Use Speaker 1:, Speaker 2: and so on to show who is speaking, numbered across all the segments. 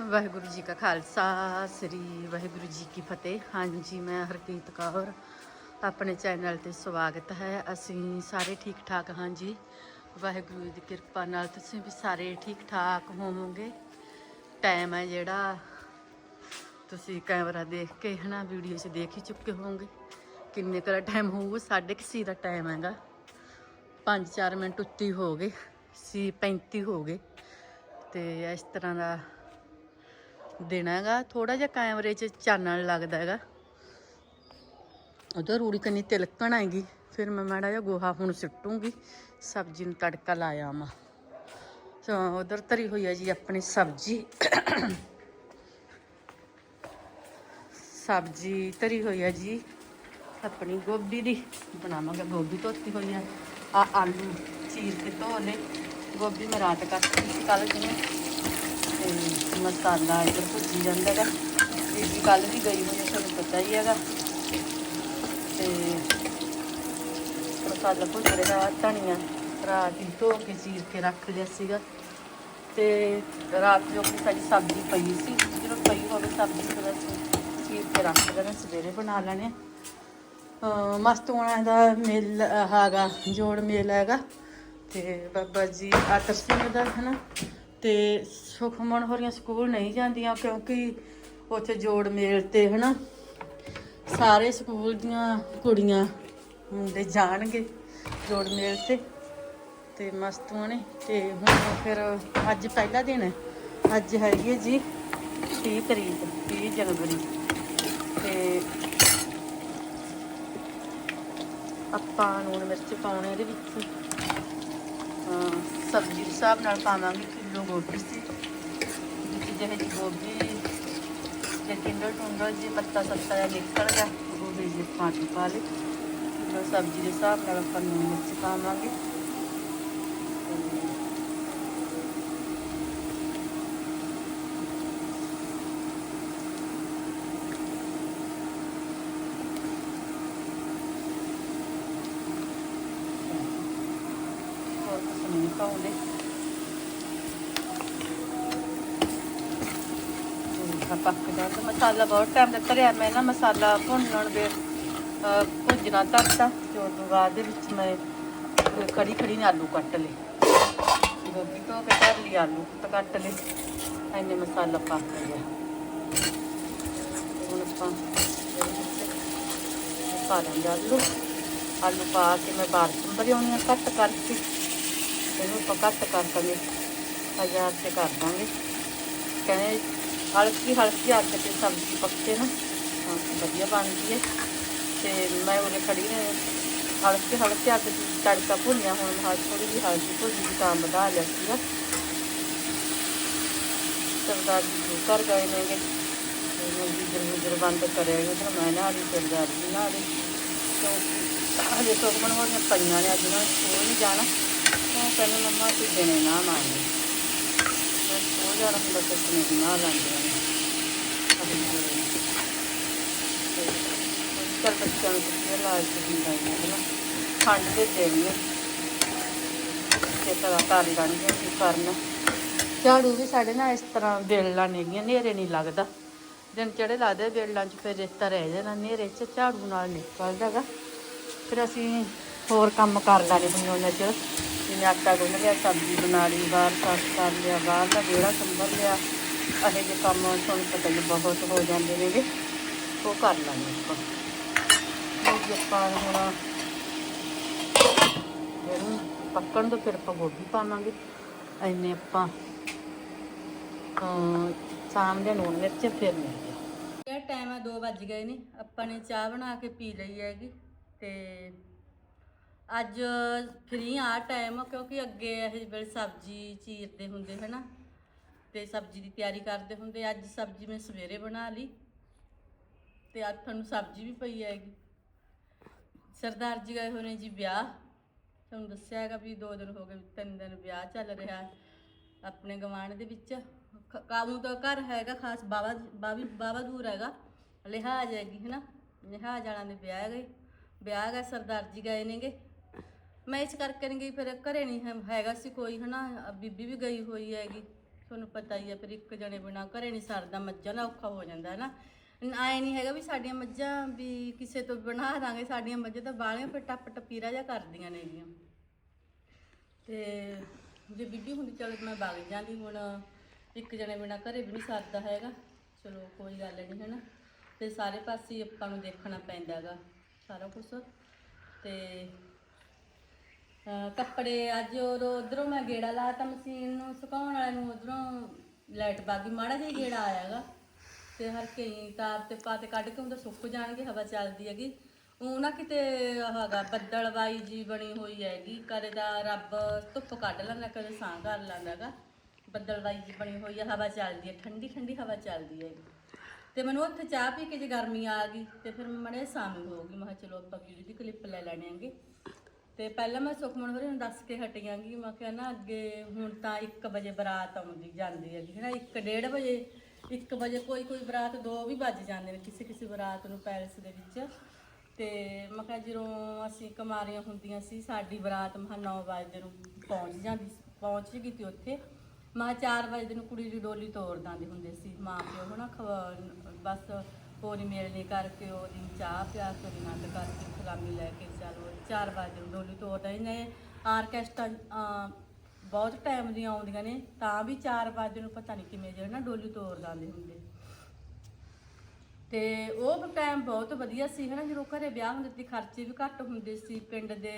Speaker 1: ਵਾਹਿਗੁਰੂ ਜੀ ਕਾ ਖਾਲਸਾ, ਸ੍ਰੀ ਵਾਹਿਗੁਰੂ ਜੀ ਕੀ ਫਤਿਹ। ਹਾਂਜੀ, ਮੈਂ ਹਰਕੀਤ ਕੌਰ, ਆਪਣੇ ਚੈਨਲ ਤੇ ਸਵਾਗਤ ਹੈ। ਅਸੀਂ ਸਾਰੇ ਠੀਕ ਠਾਕ ਹਾਂ ਜੀ। ਵਾਹਿਗੁਰੂ ਦੀ ਕਿਰਪਾ ਨਾਲ ਤੁਸੀਂ ਵੀ ਸਾਰੇ ਠੀਕ ਠਾਕ ਹੋਵੋਗੇ। ਟਾਈਮ ਹੈ ਜਿਹੜਾ ਤੁਸੀਂ ਕੈਮਰਾ ਦੇਖ ਕੇ ਹਨਾ, ਵੀਡੀਓ 'ਚ ਦੇਖ ਹੀ ਚੁੱਕੇ ਹੋਵੋਗੇ। ਕਿੰਨੇ ਕੁ ਦਾ ਟਾਈਮ ਹੋਊਗਾ? ਸਾਢੇ ਕੁ ਛੇ ਦਾ ਟਾਈਮ ਹੈਗਾ। 5-4 ਮਿੰਟ ਉੱਤੀ ਹੋ ਗਏ ਸੀ 35 ਹੋ ਗਏ ਤੇ ਇਸ ਤਰ੍ਹਾਂ ਦਾ ਦਿਨ ਹੈਗਾ। ਥੋੜਾ ਜਿਹਾ ਕੈਮਰੇ 'ਚ ਚਾਨਣ ਲੱਗਦਾ ਹੈਗਾ। ਉਧਰ ਰੂੜੀ ਕੰਨੀ ਤਿਲਕਣ ਆਏਗੀ। ਫਿਰ ਮੈਂ ਮਾੜਾ ਜਿਹਾ ਗੋਹਾ ਹੁਣ ਸਿੱਟੂਗੀ। ਸਬਜ਼ੀ ਨੂੰ ਤੜਕਾ ਲਾਇਆ ਮਾ। ਸੋ ਉਧਰ ਤਰੀ ਹੋਈ ਹੈ ਜੀ ਆਪਣੀ ਸਬਜ਼ੀ। ਸਬਜ਼ੀ ਤਰੀ ਹੋਈ ਹੈ ਜੀ ਆਪਣੀ ਗੋਭੀ ਦੀ। ਬਣਾਵਾਂਗੇ। ਗੋਭੀ ਧੋਤੀ ਹੋਈ ਹੈ ਆ ਆਲੂ ਚੀਰ ਕੇ ਧੋ ਲਏ। ਗੋਭੀ ਮੈਂ ਰਾਤ ਕੱਟੀ ਸੀ। ਕੱਲ ਜਿਵੇਂ ਮਸਾਲਾ ਇੱਧਰ ਭੁੱਜੀ ਜਾਂਦਾ ਹੈਗਾ। ਬੀਬੀ ਕੱਲ ਵੀ ਗਈ ਹੋਈ ਹੈ ਤੁਹਾਨੂੰ ਪਤਾ ਹੀ ਹੈਗਾ। ਤੇ ਮਸਾਲਾ ਭੁੱਜ ਰਿਹਾ ਧਨੀਆ ਰਾਤ ਹੀ ਧੋ ਕੇ ਚੀਰ ਕੇ ਰੱਖ ਲਿਆ ਸੀਗਾ। ਤੇ ਰਾਤ ਜੋ ਕਿ ਸਾਡੀ ਸਬਜ਼ੀ ਪਈ ਸੀ। ਜਦੋਂ ਪਈ ਹੋਵੇ ਸਬਜ਼ੀ, ਫਿਰ ਚੀਰ ਕੇ ਰੱਖ ਦੇਣਾ ਸਵੇਰੇ ਬਣਾ ਲੈਣੇ ਅਹ ਮਸਤ ਹੋਣਾ ਦਾ ਮੇਲ ਹੈਗਾ, ਜੋੜ ਮੇਲ ਹੈਗਾ। ਤੇ ਬਾਬਾ ਜੀ ਆਤਰ ਸਿੰਘ ਦਾ ਨਾ ਤੇ ਸੁਖਮਨ ਹੋਰੀਆਂ ਸਕੂਲ ਨਹੀਂ ਜਾਂਦੀਆਂ ਕਿਉਂਕਿ ਉੱਥੇ ਜੋੜ ਮੇਲ ਤੇ ਹਨਾ, ਸਾਰੇ ਸਕੂਲ ਦੀਆਂ ਕੁੜੀਆਂ ਮੁੰਡੇ ਜਾਣਗੇ ਜੋੜ ਮੇਲ ਤੇ ਤੇ ਮਸਤੂਆਂ ਨੇ ਤੇ ਹੁਣ ਫਿਰ ਅੱਜ ਪਹਿਲਾ ਦਿਨ ਹੈ, ਅੱਜ ਹੈਗੀ ਹੈ ਜੀ 30 ਤਰੀਕ 30 ਜਨਵਰੀ, ਤੇ ਆਪਾਂ ਨੂਣ ਮਿਰਚ ਪਾਉਣੇ ਇਹਦੇ ਵਿੱਚ ਸਬਜ਼ੀ ਦੇ ਹਿਸਾਬ ਨਾਲ ਪਾਵਾਂਗੇ। ਕਿਲੋ ਗੋਭੀ ਸੀ। ਵਿੱਚ ਜਿਹੇ ਜੀ ਗੋਭੀ ਜੇ ਟਿੰਡਲ ਟੁੰਡਲ ਜੇ, ਪੱਤਾ ਸੱਤਾ ਜਿਹਾ ਨਿਕਲ ਗਿਆ। ਉਹ ਵੀ ਜੇ ਪਾਣੀ ਪਾ ਲੇ ਕਿਲੋ ਸਬਜ਼ੀ ਦੇ ਹਿਸਾਬ ਨਾਲ ਆਪਾਂ ਨੂਣ ਮਿਰਚ ਪਾਵਾਂਗੇ ਹੋਰ ਕੁਛ ਨਹੀਂ ਪਾਉਂਦੇ ਆ ਪੱਕਦਾ ਤੇ ਮਸਾਲਾ ਬਹੁਤ ਟਾਈਮ ਦਾ ਧਰਿਆ ਮੈਂ ਨਾ ਮਸਾਲਾ ਭੁੰਨਣ ਦੇ ਅਹ, ਭੁੱਜਣਾ ਧਰਤਾ ਤੇ ਉਸ ਤੋਂ ਬਾਅਦ ਦੇ ਵਿੱਚ ਮੈਂ ਖੜੀ ਖੜੀ ਨੇ ਆਲੂ ਕੱਟ ਲਏ। ਗੋਭੀ ਧੋ ਕੇ ਧਰ ਲਈ ਆਲੂ ਤਾਂ ਕੱਟ ਲਏ। ਐਨੇ ਮਸਾਲਾ ਪੱਕ ਗਿਆ। ਹੁਣ ਆਪਾਂ ਇਹਦੇ ਵਿੱਚ ਪਾ ਲਾਂਗੇ ਆਲੂ। ਆਲੂ ਪਾ ਕੇ ਮੈਂ ਬਾਹਰ ਸੰਭਰ ਆ ਕੱਟ ਕਰਕੇ। ਇਹਨੂੰ ਆਪਾਂ ਕੱਟ ਕਰ ਦਾਂਗੇ। ਹਜ਼ਾਰ ਤੇ ਕਰ ਦਾਂਗੇ। ਕਹਿੰਦੇ ਹਲਕੀ ਹਲਕੀ ਅੱਗ ਤੇ ਸਬਜ਼ੀ ਪੱਕੇ ਨਾ। ਤਾਂ ਵਧੀਆ ਬਣਦੀ ਹੈ ਤੇ ਮੈਂ ਉਹਨੇ ਖੜੀ ਨੇ ਹਲਕੀ ਹਲਕੀ ਅੱਗ ਤੇ ਤੜਕਾ ਭੁੰਨਿਆ ਹੁਣ, ਮੈਂ ਥੋੜੀ ਜਿਹੀ ਹਲਦੀ ਭੁੱਜੀ ਤਾਂ ਵਧਾ ਲਿਆ ਸੀਗਾ। ਸਰਦਾਰ ਜੀ ਘਰ ਗਏ ਨੇਗੇ, ਤੇ ਮੈਂ ਜੀਜਰ ਜੀਜਰ ਬੰਦ ਕਰਿਆ ਉਧਰ ਮੈਂ ਨਾ ਆਲੀ ਸਰਦਾਰ ਜੀ ਨਾਲ ਕਿਉਂਕਿ ਹਜੇ ਸੁਖਮਨ ਹੋਰੀਆਂ ਪਈਆਂ ਨੇ, ਅੱਜ ਉਹਨਾਂ ਨੇ ਸਕੂਲ ਨਹੀਂ ਜਾਣਾ। ਉਹ ਕਹਿੰਦੇ ਮੰਮਾ ਤੂੰ ਦੇਣੇ ਨਾ ਮਾਰੇ ਮੈਂ ਸਕੂਲ ਜਾਣਾ ਨਾ ਲਾਂਦੇ ਨੇ ਅਭੀ ਬੱਚਿਆਂ ਨੂੰ ਕਿੱਥੇ ਲਾਜ ਦਿੰਦਾ ਹੈ ਨਾ। ਠੰਡ ਦੇ ਦਿਨ ਨੇ। ਤੇ ਤਰ੍ਹਾਂ ਕਰ ਲੈਣਗੇ ਕੀ ਕਰਨਾ। ਝਾੜੂ ਵੀ ਸਾਡੇ ਨਾਲ ਇਸ ਤਰ੍ਹਾਂ ਵੇਲਣਾ ਨਹੀਂ ਨੇਰੇ ਨਹੀਂ ਲੱਗਦਾ। ਦਿਨ ਚੜੇ ਲੱਗਦੇ ਬੇਲਾਂ 'ਚ ਫਿਰ ਰਿਸ਼ਤਾ ਰਹਿ ਜਾਣਾ ਨੇਰੇ 'ਚ ਝਾੜੂ ਨਾਲ ਨਿਕਲਦਾ ਗਾ। ਫਿਰ ਅਸੀਂ ਹੋਰ ਕੰਮ ਕਰ ਲੈਣੇ ਹੁੰਦੇ ਉਹਨਾਂ 'ਚ। ਜਿਵੇਂ ਆਟਾ ਗੁੰਨ ਲਿਆ, ਸਬਜ਼ੀ ਬਣਾ ਲਈ, ਬਾਹਰ ਸਾਫ਼ ਕਰ ਲਿਆ, ਬਾਹਰ ਦਾ ਵਿਹੜਾ ਸੰਭਲ ਲਿਆ, ਇਹੋ ਜਿਹੇ ਕੰਮ ਤੁਹਾਨੂੰ ਪਤਾ ਹੀ ਬਹੁਤ ਹੋ ਜਾਂਦੇ ਨੇਗੇ, ਉਹ ਕਰ ਲਾਂਗੇ ਆਪਾਂ। ਉਹ ਜੇ, ਆਪਾਂ ਹੁਣ ਇਹਨੂੰ ਪੱਕਣ ਤੋਂ ਫਿਰ ਆਪਾਂ ਗੋਭੀ ਪਾਵਾਂਗੇ। ਐਨੇ ਆਪਾਂ ਸ਼ਾਮ ਦੇ ਨੂਨ ਮਿਰਚ ਫਿਰ ਮਿਲਦੇ ਇਹ ਟਾਈਮ ਹੈ 2 ਵੱਜ ਗਏ ਨੇ, ਆਪਾਂ ਨੇ ਚਾਹ ਬਣਾ ਕੇ ਪੀ ਲਈ ਹੈਗੀ, ਤੇ ਅੱਜ ਫਰੀ ਆ ਟਾਈਮ ਕਿਉਂਕਿ ਅੱਗੇ ਇਹ ਵੇਲੇ ਸਬਜ਼ੀ ਚੀਰਦੇ ਹੁੰਦੇ, ਹਨਾ? ਤੇ ਸਬਜ਼ੀ ਦੀ ਤਿਆਰੀ ਕਰਦੇ ਹੁੰਦੇ, ਅੱਜ ਸਬਜ਼ੀ ਮੈਂ ਸਵੇਰੇ ਬਣਾ ਲਈ ਤੇ ਅੱਜ ਤੁਹਾਨੂੰ ਸਬਜ਼ੀ ਵੀ ਪਈ ਹੈਗੀ ਸਰਦਾਰ ਜੀ ਗਏ ਹੋਏ ਨੇ ਜੀ ਵਿਆਹ। ਤੁਹਾਨੂੰ ਦੱਸਿਆ ਹੈਗਾ ਵੀ ਦੋ ਦਿਨ ਹੋ ਗਏ, ਤਿੰਨ ਦਿਨ ਵਿਆਹ ਚੱਲ ਰਿਹਾ ਆਪਣੇ ਗਵਾਂਢ ਦੇ ਵਿੱਚ। ਖ- ਕਾਬੂ ਦਾ ਘਰ ਹੈਗਾ ਖਾਸ ਬਾਬਾ ਬਾਬੀ ਬਾਬਾ ਦੂਰ ਹੈਗਾ, ਲਿਹਾਜ਼ ਹੈਗੀ ਹੈ ਨਾ ਲਿਹਾਜ਼ ਵਾਲਿਆਂ ਦੇ ਵਿਆਹ ਹੈਗੇ ਵਿਆਹ ਗਏ, ਸਰਦਾਰ ਜੀ ਗਏ ਨੇਗੇ। ਮੈਂ ਇਸ ਕਰਕੇ ਨਹੀਂ ਗਈ, ਫਿਰ ਘਰੇ ਨਹੀਂ ਹੈ- ਹੈਗਾ ਸੀ ਕੋਈ, ਹਨਾ? ਬੀਬੀ ਵੀ ਗਈ ਹੋਈ ਹੈਗੀ। ਤੁਹਾਨੂੰ ਪਤਾ ਹੀ ਹੈ ਫਿਰ ਇੱਕ ਜਣੇ ਬਿਨਾ ਘਰੇ ਨਹੀਂ ਸਰਦਾ, ਮੱਝਾਂ ਦਾ ਔਖਾ ਹੋ ਜਾਂਦਾ ਹੈ ਨਾ ਆਏ ਨਹੀਂ ਹੈਗਾ ਵੀ ਸਾਡੀਆਂ ਮੱਝਾਂ ਵੀ ਕਿਸੇ ਤੋਂ ਬਣਾ ਦਾਂਗੇ, ਸਾਡੀਆਂ ਮੱਝਾਂ ਤਾਂ ਬਾਲੀਆਂ ਫਿਰ ਟੱਪ ਟਪੀਰਾ ਜਿਹਾ ਕਰਦੀਆਂ ਨੇਗੀਆਂ ਤੇ ਜੇ ਬੀਬੀ ਹੁੰਦੀ, ਚੱਲ ਮੈਂ ਵਗ ਜਾਂਦੀ ਹੁਣ। ਇੱਕ ਜਣੇ ਬਿਨਾ ਘਰੇ ਵੀ ਨਹੀਂ ਸਰਦਾ ਹੈਗਾ। ਚਲੋ, ਕੋਈ ਗੱਲ ਨਹੀਂ ਹੈ ਨਾ ਤੇ ਸਾਰੇ ਪਾਸੇ ਹੀ ਆਪਾਂ ਨੂੰ ਦੇਖਣਾ ਪੈਂਦਾ ਹੈਗਾ, ਸਾਰਾ ਕੁਝ ਤੇ ਕੱਪੜੇ ਅੱਜ ਉਧਰੋਂ ਮੈਂ ਗੇੜਾ ਲਾਤਾ ਮਸ਼ੀਨ ਨੂੰ, ਸੁਕਾਉਣ ਵਾਲੇ ਨੂੰ ਉਧਰੋਂ ਲਾਈਟ ਬਾਗੀ, ਮਾੜਾ ਜਿਹਾ ਹੀ ਗੇੜਾ ਆਇਆਗਾ ਤੇ ਹਰ ਕਈ ਤਾਰ ਤੇ ਪਾ ਤੇ ਕੱਢ ਕੇ ਉਹਦਾ ਸੁੱਕ ਜਾਣਗੇ, ਹਵਾ ਚੱਲਦੀ ਹੈਗੀ। ਉਹ ਨਾ ਕਿਤੇ ਹੈਗਾ ਬੱਦਲਵਾਈ ਜੀ ਬਣੀ ਹੋਈ ਹੈਗੀ ਕਦੇ ਦਾ ਰੱਬ ਧੁੱਪ ਕੱਢ ਲੈਂਦਾ, ਕਦੇ ਸਾਂ ਕਰ ਲੈਂਦਾ ਹੈਗਾ। ਬੱਦਲਵਾਈ ਜੀ ਬਣੀ ਹੋਈ ਹੈ ਹਵਾ ਚੱਲਦੀ ਹੈ, ਠੰਡੀ ਠੰਡੀ ਹਵਾ ਚੱਲਦੀ ਹੈਗੀ ਤੇ ਮੈਨੂੰ ਉੱਥੇ ਚਾਹ ਪੀ ਕੇ ਜੇ ਗਰਮੀ ਆ ਗਈ, ਤੇ ਫਿਰ ਮੈਂ ਮੜੇ ਸ਼ਾਮੀ ਹੋ ਗਈ। ਮੈਂ ਕਿਹਾ ਚਲੋ ਆਪਾਂ ਵੀਡੀਓ ਦੀ ਕਲਿੱਪ ਲੈ ਲੈਣੇ ਆਂਗੇ ਤੇ ਪਹਿਲਾਂ ਮੈਂ ਸੁਖਮਨ ਹੋਰੀ ਨੂੰ ਦੱਸ ਕੇ ਹਟੀਆਂਗੀ, ਮੈਂ ਕਿਹਾ ਨਾ ਅੱਗੇ ਹੁਣ ਤਾਂ 1 ਵਜੇ ਬਰਾਤ ਆਉਂਦੀ ਜਾਂਦੀ ਹੈਗੀ ਹੈ ਨਾ 1:30 ਵਜੇ 1 ਵਜੇ ਕੋਈ ਕੋਈ ਬਰਾਤ 2 ਵੀ ਵੱਜ ਜਾਂਦੇ ਨੇ ਕਿਸੇ ਕਿਸੇ ਬਰਾਤ ਨੂੰ ਪੈਲਸ ਦੇ ਵਿੱਚ। ਤੇ ਮੈਂ ਕਿਹਾ ਜਦੋਂ ਅਸੀਂ ਕੁਮਾਰੀਆਂ ਹੁੰਦੀਆਂ ਸੀ, ਸਾਡੀ ਬਰਾਤ ਮਹਾ 9 ਵਜੇ ਨੂੰ ਪਹੁੰਚ ਜਾਂਦੀ ਸੀ- ਪਹੁੰਚ ਗਈ ਤੀ ਉੱਥੇ। ਮਾਂ 4 ਵਜੇ ਨੂੰ ਕੁੜੀ ਦੀ ਡੋਲੀ ਤੋੜ ਦਿੰਦੇ ਹੁੰਦੇ ਸੀ, ਮਾਂ ਪਿਓ, ਹਨਾ? ਖਵਾ- ਬਸ ਪੋਰੀ ਮੇਲਣੀ ਕਰਕੇ ਉਹਦੀ ਚਾਹ ਪਿਆ ਕੇ ਉਹਦੀ ਨੰਦ ਕਰਕੇ ਸਲਾਮੀ ਲੈ ਕੇ ਚਲੋ 4 ਵਜੇ ਨੂੰ ਡੋਲੀ ਤੋੜਦਾ ਇਹਨੇ ਆਰਕੈਸਟਰਾ ਬਹੁਤ ਟਾਈਮ ਦੀਆਂ ਆਉਂਦੀਆਂ ਨੇ, ਤਾਂ ਵੀ 4 ਵਜੇ ਨੂੰ ਪਤਾ ਨਹੀਂ ਕਿਵੇਂ ਜਿਹੜਾ ਨਾ ਡੋਲੀ ਤੋੜ ਦਿੰਦੇ ਹੁੰਦੇ। ਤੇ ਉਹ ਟਾਈਮ ਬਹੁਤ ਵਧੀਆ ਸੀ, ਹਨਾ, ਜਦੋਂ ਘਰੇ ਵਿਆਹ ਹੁੰਦੇ ਸੀ, ਖਰਚੇ ਵੀ ਘੱਟ ਹੁੰਦੇ ਸੀ, ਪਿੰਡ ਦੇ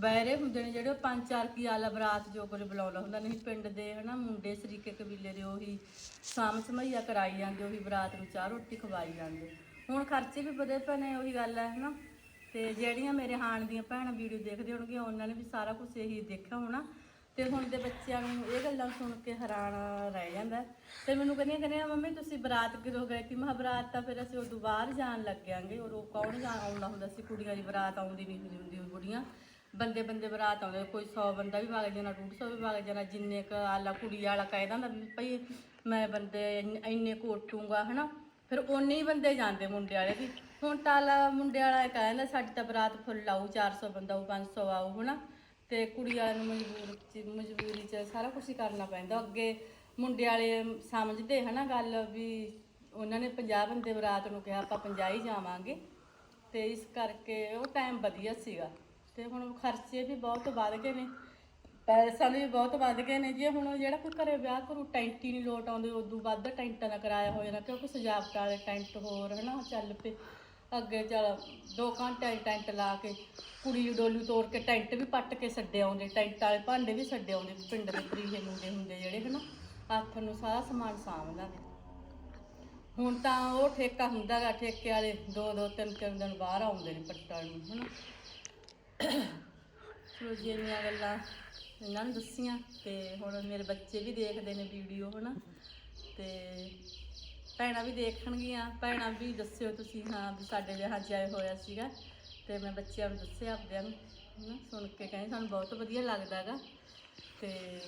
Speaker 1: ਬੈਰੇ ਹੁੰਦੇ ਨੇ ਜਿਹੜੇ ਉਹ ਪੰਜ ਚਾਰ ਕੀ ਆਲਾ ਬਰਾਤ ਜੋ ਕੁਝ ਬੁਲਾਉਂਦਾ ਹੁੰਦਾ ਨਹੀਂ ਪਿੰਡ ਦੇ ਹਨਾ ਮੁੰਡੇ ਸਰੀਕੇ ਕਬੀਲੇ ਦੇ ਉਹੀ ਸਾਮ ਸਮਈਆ ਕਰਾਈ ਜਾਂਦੇ, ਉਹੀ ਬਰਾਤ ਨੂੰ ਚਾਹ ਰੋਟੀ ਖਵਾਈ ਜਾਂਦੇ। ਹੁਣ ਖਰਚੇ ਵੀ ਵਧੇ ਪਏ ਨੇ, ਉਹੀ ਗੱਲ ਹੈ ਹਨਾ। ਤੇ ਜਿਹੜੀਆਂ ਮੇਰੇ ਹਾਣ ਦੀਆਂ ਭੈਣਾਂ ਵੀਡੀਓ ਦੇਖਦੇ ਹੋਣਗੇ ਉਹਨਾਂ ਨੇ ਵੀ ਸਾਰਾ ਕੁਝ ਇਹੀ ਦੇਖਿਆ ਹੋਣਾ। ਤੇ ਹੁਣ ਦੇ ਬੱਚਿਆਂ ਨੂੰ ਇਹ ਗੱਲਾਂ ਸੁਣ ਕੇ ਹੈਰਾਨ ਰਹਿ ਜਾਂਦਾ। ਹੈ। ਤੇ ਮੈਨੂੰ ਕਹਿੰਦੀਆਂ ਕਹਿੰਦੀਆਂ, ਮੰਮੀ, ਤੁਸੀਂ ਬਰਾਤ ਕਿਦੋਂ ਗਏ? ਕਿ ਮਹਾ ਬਰਾਤ ਤਾਂ ਫਿਰ ਅਸੀਂ ਉਦੋਂ ਬਾਹਰ ਜਾਣ ਲੱਗਿਆਂਗੇ। ਉਹ ਕੌਣ ਜਾਣ ਆਉਂਦਾ ਹੁੰਦਾ ਸੀ? ਕੁੜੀਆਂ ਦੀ ਬਰਾਤ ਆਉਂਦੀ ਨਹੀਂ ਹੁੰਦੀ ਹੁੰਦੀ, ਉਹ ਕੁੜੀਆਂ ਬੰਦੇ ਬੰਦੇ ਬਰਾਤ ਆਉਂਦੇ। ਕੋਈ 100 ਬੰਦਾ ਵੀ ਵਗ ਜਾਣਾ 150 ਵੀ ਵਗ ਜਾਣਾ। ਜਿੰਨੇ ਕ ਆਲਾ ਕੁੜੀ ਵਾਲਾ ਕਹਿ ਦਿੰਦਾ ਵੀ ਭਈ ਮੈਂ ਬੰਦੇ ਇੰਨ- ਇੰਨੇ ਕੋਟੂੰਗਾ ਹਨਾ? ਫਿਰ ਉਨੇ ਹੀ ਬੰਦੇ ਜਾਂਦੇ ਮੁੰਡੇ ਵਾਲੇ ਵੀ। ਹੁਣ ਤਾਲਾ ਮੁੰਡੇ ਵਾਲਾ ਇਹ ਕਹਿੰਦਾ, ਸਾਡੀ ਤਾਂ ਬਰਾਤ ਫੁੱਲ ਆਊ 400 ਬੰਦਾ ਆਊ 500 ਆਊ, ਹਨਾ? ਤੇ ਕੁੜੀ ਵਾਲਿਆਂ ਨੂੰ ਮਜਬੂਰ ਚ, ਮਜਬੂਰੀ ਚ ਸਾਰਾ ਕੁਝ ਹੀ ਕਰਨਾ ਪੈਂਦਾ। ਅੱਗੇ ਮੁੰਡੇ ਵਾਲੇ ਸਮਝਦੇ ਹਨਾ ਗੱਲ ਵੀ ਉਹਨਾਂ ਨੇ 50 ਬੰਦੇ ਬਰਾਤ ਨੂੰ ਕਿਹਾ, ਆਪਾਂ 50 ਹੀ ਜਾਵਾਂਗੇ। ਤੇ ਇਸ ਕਰਕੇ ਉਹ ਟਾਈਮ ਵਧੀਆ ਸੀਗਾ। ਤੇ ਹੁਣ ਖਰਚੇ ਵੀ ਬਹੁਤ ਵੱਧ ਗਏ ਨੇ। ਪੈਸਾ ਵੀ ਬਹੁਤ ਵੱਧ ਗਏ ਨੇ। ਜੇ ਹੁਣ ਜਿਹੜਾ ਕੋਈ ਘਰੇ ਵਿਆਹ ਕਰੂ, ਟੈਂਟ ਹੀ ਨਹੀਂ ਲੋਟ ਆਉਂਦੇ, ਉਦੋਂ ਵੱਧ ਟੈਂਟਾਂ ਦਾ ਕਿਰਾਇਆ ਹੋ ਜਾਣਾ ਕਿਉਂਕਿ ਸਜਾਵਟ ਵਾਲੇ ਟੈਂਟ ਹੋਰ ਹਨਾ, ਚੱਲ ਪਏ। ਅੱਗੇ ਚੱਲ 2 ਘੰਟੇ ਟੈਂਟ ਲਾ ਕੇ, ਕੁੜੀ ਡੋਲੂ ਡੋਲੀ ਤੋੜ ਕੇ ਟੈਂਟ ਵੀ ਪੱਟ ਕੇ ਛੱਡੇ ਆਉਂਦੇ, ਟੈਂਟ ਵਾਲੇ ਭਾਂਡੇ ਵੀ ਛੱਡੇ ਆਉਂਦੇ, ਪਿੰਡ ਦੇ ਪ੍ਰੀਹੇ ਮੁੰਡੇ ਹੁੰਦੇ ਜਿਹੜੇ ਹਨਾ, ਹੱਥ ਨੂੰ ਸਾਰਾ ਸਮਾਨ ਸਾਂਭਦਾ ਨੇ ਹੁਣ ਤਾਂ ਉਹ ਠੇਕਾ ਹੁੰਦਾਗਾ, ਠੇਕੇ ਵਾਲੇ ਦੋ ਦੋ, ਤਿੰਨ ਤਿੰਨ ਦਿਨ ਬਾਹਰ ਆਉਂਦੇ ਨੇ ਪੱਟਣ ਨੂੰ, ਹਨਾ। ਚਲੋ ਜੀ, ਇੰਨੀਆਂ ਗੱਲਾਂ ਇਹਨਾਂ ਨੂੰ ਦੱਸੀਆਂ ਤੇ ਹੁਣ ਮੇਰੇ ਬੱਚੇ ਵੀ ਦੇਖਦੇ ਨੇ ਵੀਡੀਓ, ਹਨਾ। ਤੇ ਭੈਣਾਂ ਵੀ ਦੇਖਣਗੀਆਂ। ਭੈਣਾਂ ਵੀ ਦੱਸਿਓ ਤੁਸੀਂ, ਹਾਂ, ਵੀ ਸਾਡੇ ਵਿਆਹ 'ਚ ਆਏ ਹੋਇਆ ਸੀਗਾ। ਤੇ ਮੈਂ ਬੱਚਿਆਂ ਨੂੰ ਦੱਸਿਆ ਆਪਦਿਆਂ ਨੂੰ, ਹਨਾ, ਸੁਣ ਕੇ ਕਹਿੰਦੇ ਸਾਨੂੰ ਬਹੁਤ ਵਧੀਆ ਲੱਗਦਾ ਹੈਗਾ। ਤੇ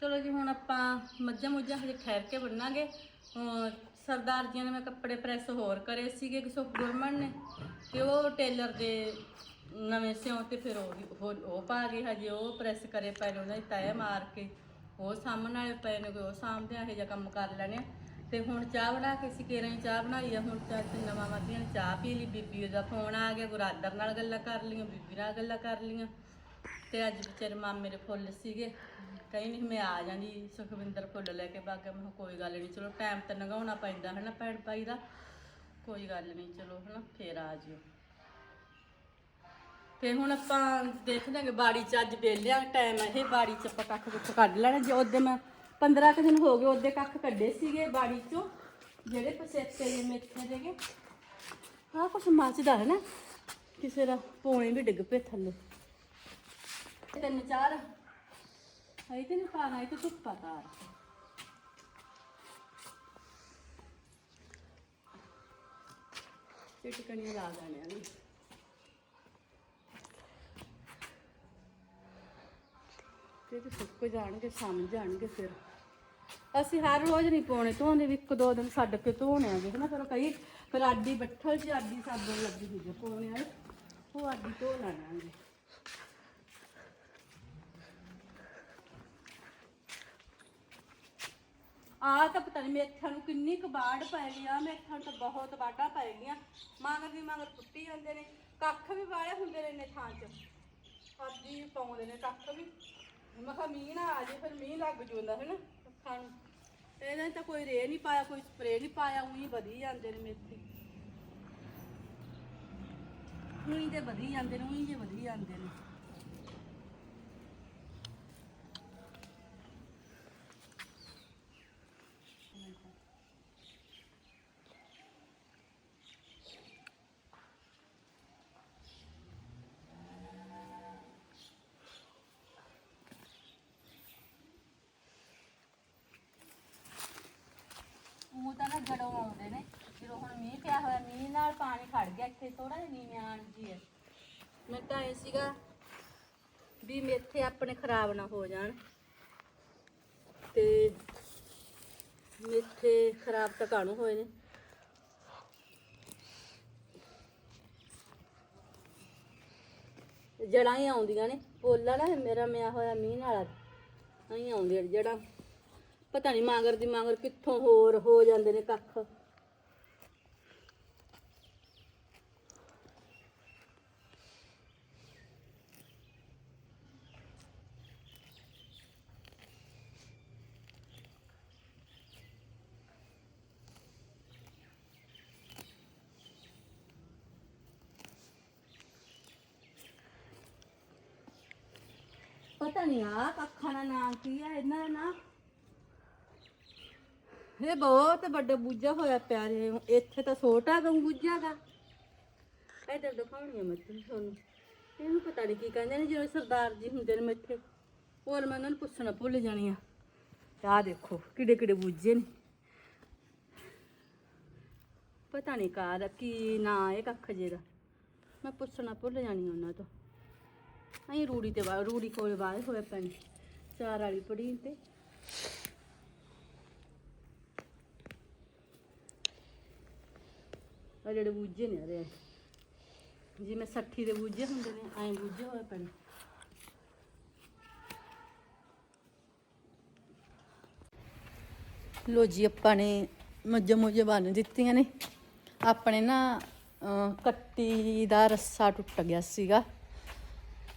Speaker 1: ਚਲੋ ਜੀ, ਹੁਣ ਆਪਾਂ ਮੱਝਾਂ ਮੁੱਝਾਂ ਹਜੇ ਠਹਿਰ ਕੇ ਬੰਨਾਂਗੇ। ਅਹ ਸਰਦਾਰ ਜੀਆਂ ਨੇ ਮੈਂ ਕੱਪੜੇ ਪ੍ਰੈਸ ਹੋਰ ਕਰੇ ਸੀਗੇ ਕਿ ਗੁਰਮਨ ਨੇ। ਤੇ ਉਹ ਟੇਲਰ ਦੇ ਨਵੇਂ ਸਿਉਂ ਤੇ ਫਿਰ ਉਹ ਵੀ ਉਹ ਪਾ ਗਏ ਹਜੇ, ਉਹ ਪ੍ਰੈਸ ਕਰੇ ਪਏ ਨੇ, ਉਹਨਾਂ ਦੀ ਤੈਅ ਮਾਰ ਕੇ। ਉਹ ਸਾਹਮਣੇ ਵਾਲੇ ਪਏ ਨੇ, ਕੋਈ ਉਹ ਸਾਹਮਣੇ ਇਹੋ ਜਿਹਾ ਕੰਮ ਕਰ ਲੈਣੇ ਤੇ ਹੁਣ ਚਾਹ ਬਣਾ ਕੇ ਸੀ ਕੇਰਾਂ ਹੀ ਚਾਹ ਬਣਾਈ ਆ, ਹੁਣ ਚਾਹ ਤੇ ਨਵਾਂ ਮਾਤੀਆਂ ਨੇ ਚਾਹ ਪੀ ਲਈ, ਬੀਬੀ ਉਹਦਾ ਫੋਨ ਆ ਗਿਆ, ਗੁਰਾਦਰ ਨਾਲ ਗੱਲਾਂ ਕਰ ਲਈਆਂ, ਬੀਬੀ ਨਾਲ ਗੱਲਾਂ ਕਰ ਲਈਆਂ। ਤੇ ਅੱਜ ਵਿਚਾਰੇ ਮਾਮੇ ਦੇ ਫੁੱਲ ਸੀਗੇ। ਕਈ ਨਹੀਂ, ਮੈਂ ਆ ਜਾਂਦੀ, ਸੁਖਵਿੰਦਰ ਫੁੱਲ ਲੈ ਕੇ ਬਾਗਾ ਮੈਂ ਕਿਹਾ ਕੋਈ ਗੱਲ ਨਹੀਂ ਚਲੋ ਟਾਈਮ ਤਾਂ ਲੰਘਾਉਣਾ ਪੈਂਦਾ ਹੈ ਨਾ ਭੈਣ ਭਾਈ ਦਾ। ਕੋਈ ਗੱਲ ਨਹੀਂ ਚਲੋ ਹਨਾ, ਫੇਰ ਆ ਜਿਓ। ਤੇ ਹੁਣ ਆਪਾਂ ਦੇਖਦੇ ਹਾਂਗੇ ਬਾੜੀ ਚ ਅੱਜ ਵੇਲਿਆ ਟਾਈਮ ਹੈ ਇਹ ਬਾੜੀ ਚ ਆਪਾਂ ਕੱਖ ਕੁੱਖ ਕੱਢ ਲੈਣਾ, ਜੇ ਉਹਦੇ ਮੈਂ 15 ਕੁ ਦਿਨ ਹੋ ਗਏ ਉਹਦੇ ਕੱਖ ਕੱਢੇ ਸੀਗੇ ਬਾੜੀ ਚੋਂ, ਜਿਹੜੇ ਪਸੇਤੇ ਜਿਹੇ ਮੇਥੇ ਦੇਗੇ ਆਹ ਕੁਛ ਮੱਚਦਾ ਹੈ ਨਾ, ਕਿਸੇ ਦਾ ਪੌਣੇ ਵੀ ਡਿੱਗ ਪਏ ਥੱਲੇ। ਤਿੰਨ ਚਾਰ ਹੈ ਤੇ ਨਹੀਂ ਪਾਣਾ ਇਹ ਤੇ ਧੁੱਪਾ ਤਾਰ। ਚਿਟਕਣੀਆਂ ਲਾ ਦੇਣੀਆਂ ਨੇ। ਤੇ ਸੁੱਕ ਜਾਣਗੇ ਸਮਝ ਜਾਣਗੇ ਫਿਰ। ਅਸੀਂ ਹਰ ਰੋਜ਼ ਨਹੀਂ ਪਾਉਣੇ ਧੋਣੇ ਵੀ ਇੱਕ ਦੋ ਦਿਨ ਛੱਡ ਕੇ ਧੋਣੇ ਆਗੇ ਹਨਾ, ਫਿਰ ਕਈ ਫਿਰ ਆਡੀ ਬੱਠਲ ਚ ਆਡੀ ਸਾਬਣ ਲੱਗੀ ਹੋਈ ਜੇ ਪਾਉਣੇ ਵਾਲੇ, ਉਹ ਆਡੀ ਧੋ ਲੈਣਾਂਗੇ। ਆ ਤਾਂ ਪਤਾ ਨਹੀਂ ਮੇਥਾਂ ਨੂੰ ਕਿੰਨੀ ਕੁ ਬਾੜ ਪੈ ਗਈ ਆ, ਮੇਥਾਂ ਨੂੰ ਤਾਂ ਬਹੁਤ ਬਾੜਾਂ ਪੈ ਗਈਆਂ। ਮਗਰ ਦੀ ਮਗਰ ਪੁੱਟੀ ਜਾਂਦੇ ਨੇ, ਕੱਖ ਵੀ ਵਾਲੇ ਹੁੰਦੇ ਨੇ ਨੇ ਥਾਂ 'ਚ। ਅੱਧੀ ਪਾਉਂਦੇ ਨੇ ਕੱਖ ਵੀ। ਮੈਂ ਕਿਹਾ ਮੀਂਹ ਨਾ ਆ ਜੇ, ਫਿਰ ਮੀਂਹ ਲੱਗ ਜੂੰਦਾ ਹੈ ਨਾ ਕੱਖਾਂ ਨੂੰ। ਇਹਨਾਂ ਤਾਂ ਕੋਈ ਰੇ ਨਹੀਂ ਪਾਇਆ, ਕੋਈ ਸਪਰੇ ਨਹੀਂ ਪਾਇਆ, ਉਹੀ ਵਧੀ ਜਾਂਦੇ ਨੇ ਮੇਥੀ ਉਹੀ ਦੇ ਵਧੀ ਜਾਂਦੇ ਨੇ, ਉਹੀ ਜੇ ਵਧੀ ਜਾਂਦੇ ਨੇ। ਉਹ ਤਾਂ ਨਾ ਜੜੋਂ ਆਉਂਦੇ ਨੇ। ਜਦੋਂ ਹੁਣ ਮੀਂਹ ਪਿਆ ਹੋਇਆ, ਮੀਂਹ ਨਾਲ ਪਾਣੀ ਖੜ ਗਿਆ ਇੱਥੇ ਥੋੜਾ ਜਿਹਾ ਨੀਵੇਂ ਆਣ ਜੀ ਹੈ। ਮੈਂ ਤਾਂ ਇਹ ਸੀਗਾ ਵੀ ਮੇਥੇ ਆਪਣੇ ਖਰਾਬ ਨਾ ਹੋ ਜਾਣ। ਤੇ ਮੇਥੇ ਖਰਾਬ ਤਾਂ ਕਾਣੂ ਹੋਏ ਨੇ? ਜੜਾਂ ਹੀ ਆਉਂਦੀਆਂ ਨੇ। ਪੋਲਾ ਨਾ ਮੇਰਾ ਮਿਆ ਹੋਇਆ ਮੀਂਹ ਨਾਲ। ਆਈ ਆਉਂਦੀਆਂ ਜੜਾਂ। ਪਤਾ ਨਹੀਂ ਮਾਂਗਰ ਦੀ ਮਾਂਗਰ ਕਿੱਥੋਂ ਹੋਰ ਹੋ ਜਾਂਦੇ ਨੇ ਕੱਖ। ਪਤਾ ਨਹੀਂ ਆ ਕੱਖਾਂ ਦਾ ਨਾਮ ਕੀ ਹੈ ਇਹਨਾਂ ਦਾ ਨਾਂ ਇਹ ਬਹੁਤ ਵੱਡਾ ਬੂਝਾ ਹੋਇਆ ਪਿਆ ਜੇ। ਇੱਥੇ ਤਾਂ ਛੋਟਾ ਗੰ ਬੂਝਾ ਦਾ ਇਧਰ ਦਿਖਾਉਣੀ ਆ ਮੈਂ ਤੁਹਾਨੂੰ। ਇਹਨੂੰ ਪਤਾ ਨਹੀਂ ਕੀ ਕਹਿੰਦੇ ਨੇ ਜਦੋਂ ਸਰਦਾਰ ਜੀ ਹੁੰਦੇ ਨੇ ਮਿੱਠੇ। ਹੋਰ ਮੈਂ ਉਹਨਾਂ ਨੂੰ ਪੁੱਛਣਾ ਭੁੱਲ ਜਾਣੀ ਆ। ਆਹ ਦੇਖੋ, ਕਿੱਡੇ ਕਿੱਡੇ ਬੂਝੇ ਨੇ। ਪਤਾ ਨਹੀਂ ਕਾਹਦਾ, ਕੀ ਨਾਂ ਇਹ ਕੱਖ ਜੇ ਦਾ ਮੈਂ ਪੁੱਛਣਾ ਭੁੱਲ ਜਾਣੀ ਆ ਉਹਨਾਂ ਤੋਂ। ਅਸੀਂ ਰੂੜੀ ਤੇ ਰੂੜੀ ਕੋਲ ਵਾਏ ਹੋਏ ਪੈਣ ਚਾਰ ਵਾਲੀ ਪੜੀ ਤੇ। ਆ ਜਿਹੜੇ ਬੂਝੇ ਨੇ ਅਰੇ ਜਿਵੇਂ 60 ਦੇ ਬੂਝੇ ਹੁੰਦੇ ਨੇ, ਐਂ ਬੂਝੇ ਹੋਏ ਪੈਣ ਲੋ ਜੀ, ਆਪਾਂ ਨੇ ਮੱਝਾਂ ਮੁੱਝਾਂ ਬੰਨ ਦਿੱਤੀਆਂ ਨੇ। ਆਪਣੇ ਨਾ ਕੱਟੀ ਦਾ ਰੱਸਾ ਟੁੱਟ ਗਿਆ ਸੀਗਾ।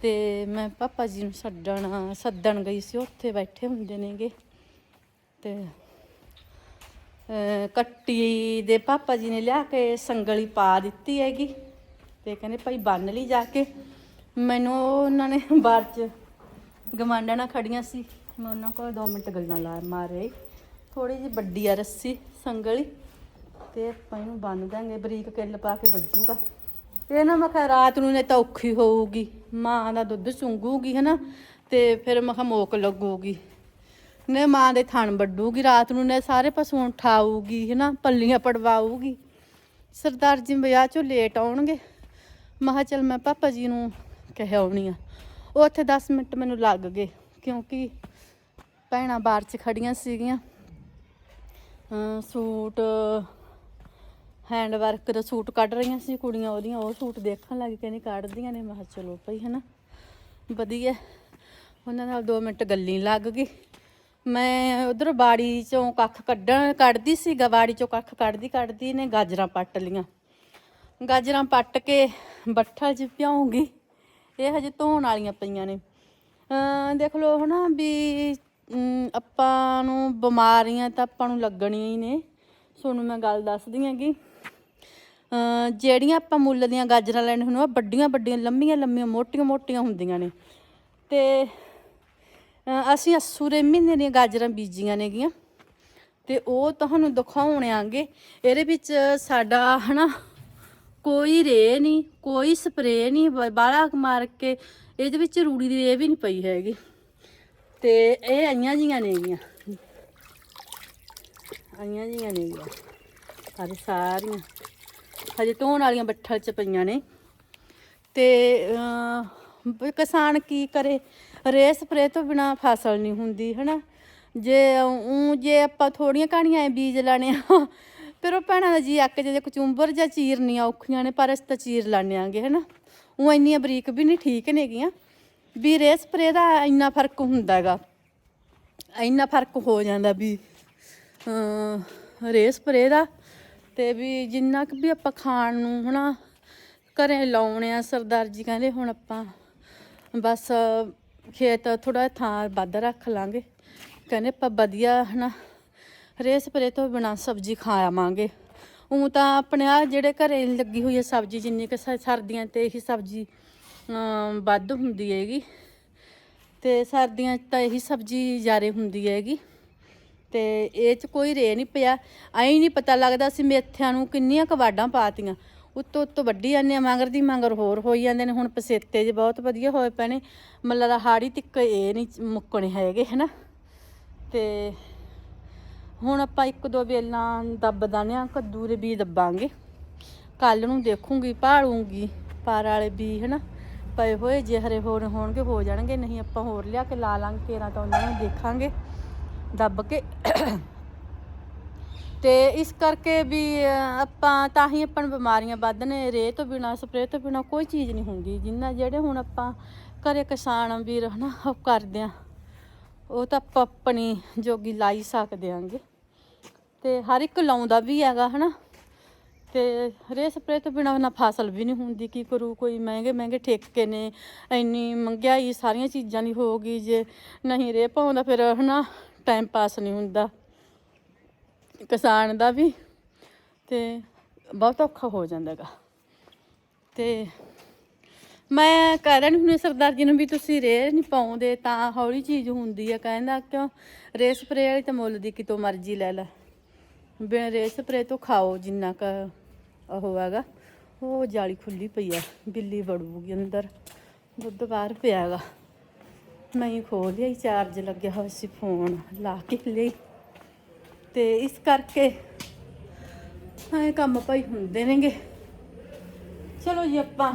Speaker 1: ਤੇ ਮੈਂ ਪਾਪਾ ਜੀ ਨੂੰ ਛੱਡਣ ਸੱਦਣ ਗਈ ਸੀ, ਉੱਥੇ ਬੈਠੇ ਹੁੰਦੇ ਨੇਗੇ। ਤੇ ਕੱਟੀ ਦੇ ਪਾਪਾ ਜੀ ਨੇ ਲਿਆ ਕੇ ਸੰਗਲੀ ਪਾ ਦਿੱਤੀ ਹੈਗੀ ਤੇ ਕਹਿੰਦੇ ਭਾਈ ਬੰਨ ਲਈ ਜਾ ਕੇ। ਮੈਨੂੰ ਉਹਨਾਂ ਨੇ ਬਾਹਰ ਚ ਗਮਾਂਡਾਂ ਖੜੀਆਂ ਸੀ। ਮੈਂ ਉਹਨਾਂ ਕੋਲ 2 ਮਿੰਟ ਗੱਲਾਂ ਲਾ ਮਾਰੇ। ਥੋੜੀ ਜਿਹੀ ਵੱਡੀ ਆ ਰੱਸੀ ਸੰਗਲੀ ਤੇ ਆਪਾਂ ਇਹਨੂੰ ਬੰਨ ਦਾਂਗੇ ਬਰੀਕ ਕਿੱਲ ਪਾ ਕੇ ਵੱਜੂਗਾ ਤੇ ਨਾ ਮੈਂ ਕਿਹਾ ਰਾਤ ਨੂੰ ਨੇ ਤਾਂ ਔਖੀ ਹੋਊਗੀ। ਮਾਂ ਦਾ ਦੁੱਧ ਚੁੰਗੂਗੀ ਹਨਾ ਤੇ ਫਿਰ ਮੈਂ ਕਿਹਾ ਮੋਕ ਲੱਗੂਗੀ। ਨੇ ਮਾਂ ਦੇ ਥਣ ਵੱਡੂਗੀ ਰਾਤ ਨੂੰ ਨੇ ਸਾਰੇ ਪਸ਼ੂ ਉਠਾਊਗੀ, ਹਨਾ, ਪੱਲੀਆਂ ਪੜਵਾਊਗੀ। ਸਰਦਾਰ ਜੀ ਵਿਆਹ ਚੋਂ ਲੇਟ ਆਉਣਗੇ। ਮੈਂ ਕਿਹਾ ਚੱਲ ਮੈਂ ਪਾਪਾ ਜੀ ਨੂੰ ਕਹਿ ਆਉਣੀ ਆ। ਉਹ ਉੱਥੇ 10 ਮਿੰਟ ਮੈਨੂੰ ਲੱਗ ਗਏ, ਕਿਉਂਕਿ ਭੈਣਾਂ ਬਾਹਰ 'ਚ ਖੜੀਆਂ ਸੀਗੀਆਂ। ਸੂਟ ਹੈਂਡ ਵਰਕ ਦਾ ਸੂਟ ਕੱਢ ਰਹੀਆਂ ਸੀ ਕੁੜੀਆਂ ਉਹਦੀਆਂ, ਉਹ ਸੂਟ ਦੇਖਣ ਲੱਗ ਕਹਿੰਦੀ ਕੱਢਦੀਆਂ ਨੇ। ਮੈਂ ਕਿਹਾ ਚਲੋ ਭਈ, ਹਨਾ, ਵਧੀਆ। ਉਹਨਾਂ ਨਾਲ 2 ਮਿੰਟ ਗੱਲੀ ਲੱਗ ਗਈ। ਮੈਂ ਉਧਰ ਬਾੜੀ ਚੋਂ ਕੱਖ ਕੱਢਣ ਕੱਢਦੀ ਸੀ ਬਾੜੀ ਚੋਂ ਕੱਖ ਕੱਢਦੀ ਕੱਢਦੀ ਨੇ ਗਾਜਰਾਂ ਪੱਟ ਲੀਆਂ। ਗਾਜਰਾਂ ਪੱਟ ਕੇ ਬੱਠਲ 'ਚ ਭਿਉਂਗੀ ਇਹ ਹਜੇ ਧੋਣ ਵਾਲੀਆਂ ਪਈਆਂ ਨੇ। ਦੇਖ ਲਓ ਹਨਾ ਵੀ ਆਪਾਂ ਨੂੰ ਬਿਮਾਰੀਆਂ ਤਾਂ ਆਪਾਂ ਨੂੰ ਲੱਗਣੀਆਂ ਹੀ ਨੇ ਤੁਹਾਨੂੰ ਮੈਂ ਗੱਲ ਦੱਸਦੀ ਹੈਗੀ ਅਮ, ਜਿਹੜੀਆਂ ਆਪਾਂ ਮੁੱਲ ਦੀਆਂ ਗਾਜਰਾਂ ਲੈਣ ਹੁਣ ਉਹ ਵੱਡੀਆਂ ਵੱਡੀਆਂ ਲੰਮੀਆਂ ਲੰਮੀਆਂ ਮੋਟੀਆਂ ਮੋਟੀਆਂ ਹੁੰਦੀਆਂ ਨੇ। ਤੇ ਅ, ਅਸੀਂ ਅਸੂਰੇ ਮਹੀਨੇ ਦੀਆਂ ਗਾਜਰਾਂ ਬੀਜੀਆਂ ਨੇਗੀਆਂ। ਤੇ ਉਹ ਤੁਹਾਨੂੰ ਦਿਖਾਉਣੇ ਆਂਗੇ। ਇਹਦੇ ਵਿੱਚ ਸਾਡਾ ਹਨਾ ਕੋਈ ਰੇ ਨਹੀਂ ਕੋਈ ਸਪਰੇ ਨਹੀਂ ਬਾਲਾ ਮਾਰ ਕੇ ਇਹਦੇ ਵਿੱਚ ਰੂੜੀ ਦੀ ਰੇ ਵੀ ਨਹੀਂ ਪਈ ਹੈਗੀ। ਤੇ ਇਹ ਆਈਆਂ ਜੀਆਂ ਨੇਗੀਆਂ। ਆਈਆਂ ਜੀਆਂ ਨੇਗੀਆਂ। ਸਾਰੇ ਸਾਰੀਆਂ। ਹਜੇ ਧੋਣ ਵਾਲੀਆਂ ਬੱਠਲ ਚ ਪਈਆਂ ਨੇ। ਤੇ ਕਿਸਾਨ ਕੀ ਕਰੇ? ਰੇ ਸਪਰੇ ਤੋਂ ਬਿਨਾ ਫਸਲ ਨਹੀਂ ਹੁੰਦੀ, ਹਨਾ? ਜੇ ਉਹ ਜੇ ਆਪਾਂ ਥੋੜੀਆਂ ਕਹਾਣੀਆਂ ਬੀਜ ਲਾਣੇ ਆ, ਫਿਰ ਉਹ ਭੈਣਾਂ ਦਾ ਜੀ ਅੱਕ ਜੇ ਕਚੂੰਬਰ ਜਾਂ ਚੀਰਨੀਆਂ ਔਖੀਆਂ ਨੇ, ਪਰ ਅਸੀਂ ਤਾਂ ਚੀਰ ਲਾਣੇ ਆਂਗੇ, ਹਨਾ? ਉਹ ਇੰਨੀਆਂ ਬਰੀਕ ਵੀ ਨਹੀਂ ਠੀਕ ਨੇਗੀਆਂ ਵੀ ਰੇ ਸਪਰੇ ਦਾ ਇੰਨਾ ਫ਼ਰਕ ਹੁੰਦਾਗਾ ਇੰਨਾ ਫ਼ਰਕ ਹੋ ਜਾਂਦਾ ਵੀ ਅਮ ਰੇ ਸਪਰੇ ਦਾ ਤੇ ਵੀ ਜਿੰਨਾ ਕੁ ਵੀ ਆਪਾਂ ਖਾਣ ਨੂੰ, ਹਨਾ, ਘਰੇ ਲਾਉਣੇ ਆ ਸਰਦਾਰ ਜੀ ਕਹਿੰਦੇ ਹੁਣ ਆਪਾਂ ਬਸ ਖੇਤ ਥੋੜਾ ਥਾਂ ਵੱਧ ਰੱਖ ਲਾਂਗੇ। ਕਹਿੰਦੇ ਆਪਾਂ ਵਧੀਆ ਹਨਾ ਰੇ ਸਪਰੇ ਤੋਂ ਬਿਨਾ ਸਬਜ਼ੀ ਖਾਵਾਂਗੇ ਉਹ ਤਾਂ ਆਪਣੇ ਆ ਜਿਹੜੇ ਘਰੇ ਲੱਗੀ ਹੋਈ ਹੈ ਸਬਜ਼ੀ, ਜਿੰਨੀ ਕਿ ਸਰਦੀਆਂ ਤੇ ਇਹੀ ਸਬਜ਼ੀ ਵੱਧ ਹੁੰਦੀ ਹੈਗੀ। ਤੇ ਸਰਦੀਆਂ 'ਚ ਤਾਂ ਇਹੀ ਸਬਜ਼ੀ ਜ਼ਿਆਦੇ ਹੁੰਦੀ ਹੈਗੀ। ਤੇ ਇਹ 'ਚ ਕੋਈ ਰੇ ਨਹੀਂ ਪਿਆ। ਐਂ ਨਹੀਂ ਪਤਾ ਲੱਗਦਾ ਸੀ ਮੇਥਿਆਂ ਨੂੰ ਕਿੰਨੀਆਂ ਕਵਾਡਾਂ ਪਾਤੀਆਂ ਉੱਤੋਂ ਉੱਤੋਂ ਵੱਢੀ ਜਾਂਦੇ ਆ ਮਗਰ ਦੀ ਮਗਰ ਹੋਰ ਹੋਈ ਜਾਂਦੇ ਨੇ, ਹੁਣ ਪਸੇਤੇ ਜੇ ਬਹੁਤ ਵਧੀਆ ਹੋਏ ਪਏ ਨੇ। ਮੱਲਾ ਦਾ ਹਾੜੀ ਤਿੱਕ ਇਹ ਨਹੀਂ ਮੁੱਕਣੇ ਹੈਗੇ, ਹਨਾ? ਤੇ ਹੁਣ ਆਪਾਂ ਇੱਕ ਦੋ ਵੇਲਾਂ ਦੱਬ ਦਾਨੇ ਆ, ਕੱਦੂ ਦੇ ਬੀ ਦੱਬਾਂਗੇ। ਕੱਲ ਨੂੰ ਦੇਖੂੰਗੀ, ਭਾਲੂੰਗੀ, ਪਾਰ ਵਾਲੇ ਬੀ ਹਨਾ? ਪਏ ਹੋਏ ਜੇ ਹਰੇ ਹੋਰ ਹੋਣਗੇ, ਹੋ ਜਾਣਗੇ, ਨਹੀਂ ਆਪਾਂ ਹੋਰ ਲਿਆ ਕੇ ਲਾ ਲਾਂਗੇ ਕੇਰਾਂ ਤਾਂ ਉਹਨਾਂ ਨੂੰ ਦੇਖਾਂਗੇ। ਦੱਬ ਕੇ ਤੇ ਇਸ ਕਰਕੇ ਵੀ ਆਪਾਂ ਤਾਂ ਹੀ ਆਪਾਂ ਨੂੰ ਬਿਮਾਰੀਆਂ ਵੱਧ ਨੇ ਰੇ ਤੋਂ ਬਿਨਾ, ਸਪਰੇਅ ਤੋਂ ਬਿਨਾ ਕੋਈ ਚੀਜ਼ ਨਹੀਂ ਹੁੰਦੀ। ਜਿੰਨਾ ਜਿਹੜੇ ਹੁਣ ਆਪਾਂ ਘਰੇ ਕਿਸਾਨ ਵੀਰ ਹਨਾ, ਉਹ ਕਰਦੇ ਆ, ਉਹ ਤਾਂ ਆਪਾਂ ਆਪਣੀ ਜੋਗੀ ਲਾਈ ਸਕਦੇ ਆਂਗੇ। ਤੇ ਹਰ ਇੱਕ ਲਾਉਂਦਾ ਵੀ ਹੈਗਾ ਹਨਾ, ਤੇ ਰੇ ਸਪਰੇਅ ਤੋਂ ਬਿਨਾ ਨਾ ਫਸਲ ਵੀ ਨਹੀਂ ਹੁੰਦੀ। ਕੀ ਕਰੂ, ਕੋਈ ਮਹਿੰਗੇ ਮਹਿੰਗੇ ਠੇਕੇ ਨੇ, ਇੰਨੀ ਮਹਿੰਗਾਈ, ਸਾਰੀਆਂ ਚੀਜ਼ਾਂ ਦੀ ਹੋ ਗਈ ਜੇ ਨਹੀਂ ਰੇ ਪਾਉਂਦਾ ਫਿਰ ਹਨਾ ਟਾਈਮ ਪਾਸ ਨਹੀਂ ਹੁੰਦਾ। ਕਿਸਾਨ ਦਾ ਵੀ ਤੇ ਬਹੁਤ ਔਖਾ ਹੋ ਜਾਂਦਾਗਾ। ਤੇ ਮੈਂ ਕਹਿ ਰਹੀ ਹੁੰਦੀ ਸਰਦਾਰ ਜੀ ਨੂੰ ਵੀ ਤੁਸੀਂ ਰੇਹ ਨਹੀਂ ਪਾਉਂਦੇ ਤਾਂ ਹੌਲੀ ਚੀਜ਼ ਹੁੰਦੀ ਆ, ਕਹਿੰਦਾ ਕਿਉਂ? ਰੇਹ ਸਪਰੇ ਵਾਲੀ ਤਾਂ ਮੁੱਲ ਦੀ ਕਿਤੋਂ ਮਰਜ਼ੀ ਲੈ ਲੈ। ਬਿਨ ਰੇਹ ਸਪਰੇ ਤੋਂ ਖਾਓ ਜਿੰਨਾ ਕ ਉਹ ਹੈਗਾ। ਉਹ ਜਾਲੀ ਖੁੱਲੀ ਪਈ ਆ, ਬਿੱਲੀ ਵੜੂਗੀ ਅੰਦਰ, ਦੁੱਧ ਬਾਹਰ ਪਿਆ ਹੈਗਾ। ਮੈਂ ਹੀ ਖੋਲ ਲਿਆ ਚਾਰਜ ਲੱਗਿਆ ਹੋਇਆ ਸੀ ਫੋਨ ਲਾ ਕੇ ਲਈ ਤੇ ਇਸ ਕਰਕੇ ਐ ਕੰਮ ਭਾਈ ਹੁੰਦੇ ਨੇਗੇ। ਚਲੋ ਜੀ, ਆਪਾਂ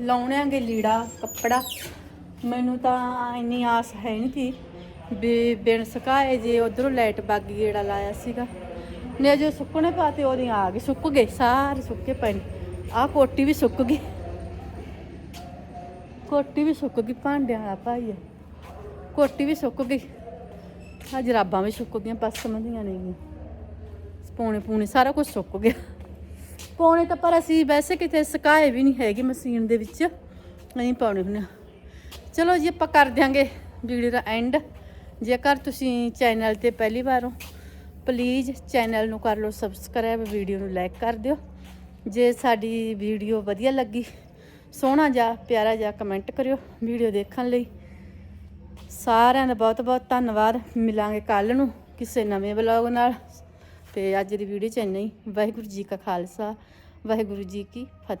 Speaker 1: ਲਾਉਣਾਂਗੇ ਲੀੜਾ, ਕੱਪੜਾ। ਮੈਨੂੰ ਤਾਂ ਇੰਨੀ ਆਸ ਹੈ ਨਹੀਂ ਸੀ ਵੀ ਬਿਨ ਸੁਕਾਏ ਜੇ ਉਧਰੋਂ ਲਾਈਟ ਬਾਗੀ ਗੇੜਾ ਲਾਇਆ ਸੀਗਾ। ਨੇ ਜੋ ਸੁੱਕਣੇ ਪਾਤੇ, ਉਹਦੀ ਆ ਗਈ ਸੁੱਕ ਗਏ ਸਾਰੇ ਸੁੱਕੇ ਪਏ ਨੇ। ਆਹ ਕੋਟੀ ਵੀ ਸੁੱਕ ਗਈ। ਕੋਟੀ ਵੀ ਸੁੱਕ ਗਈ, ਭਾਂਡਿਆਂ ਵਾਲਾ ਭਾਈ ਕੋਟੀ ਵੀ ਸੁੱਕ ਗਈ। ਆ ਜਰਾਬਾਂ ਵੀ ਸੁੱਕ ਗਈਆਂ ਬਸ ਸਮਝਦੀਆਂ ਨਹੀਂ ਪੌਣੇ ਪੂਣੇ ਸਾਰਾ ਕੁਝ ਸੁੱਕ ਗਿਆ। ਪੌਣੇ ਤਾਂ ਪਰ ਅਸੀਂ ਵੈਸੇ ਕਿਤੇ ਸੁਕਾਏ ਵੀ ਨਹੀਂ ਹੈਗੇ ਮਸ਼ੀਨ ਦੇ ਵਿੱਚ। ਨਹੀਂ ਪਾਉਣੇ ਹੁੰਦੇ। ਚਲੋ ਜੀ, ਆਪਾਂ ਕਰ ਦਿਆਂਗੇ ਵੀਡੀਓ ਦਾ ਐਂਡ ਜੇਕਰ ਤੁਸੀਂ ਚੈਨਲ ਤੇ ਪਹਿਲੀ ਵਾਰ ਹੋ ਪਲੀਜ਼ ਚੈਨਲ ਨੂੰ ਕਰ ਲਓ ਸਬਸਕ੍ਰਾਈਬ ਵੀਡੀਓ ਨੂੰ ਲਾਈਕ ਕਰ ਦਿਓ। ਜੇ ਸਾਡੀ ਵੀਡੀਓ ਵਧੀਆ ਲੱਗੀ, ਸੋਹਣਾ ਜਿਹਾ ਪਿਆਰਾ ਜਿਹਾ ਕਮੈਂਟ ਕਰਿਓ ਵੀਡੀਓ ਦੇਖਣ ਲਈ। ਸਾਰਿਆਂ ਦਾ ਬਹੁਤ ਬਹੁਤ ਧੰਨਵਾਦ। ਮਿਲਾਂਗੇ ਕੱਲ ਨੂੰ ਕਿਸੇ ਨਵੇਂ ਵਲੌਗ ਨਾਲ। ਤੇ ਅੱਜ ਦੀ ਵੀਡੀਓ ਚ ਇੰਨਾ ਹੀ। ਵਾਹਿਗੁਰੂ ਜੀ ਕਾ ਖਾਲਸਾ, ਵਾਹਿਗੁਰੂ ਜੀ ਕੀ ਫਤਿਹ।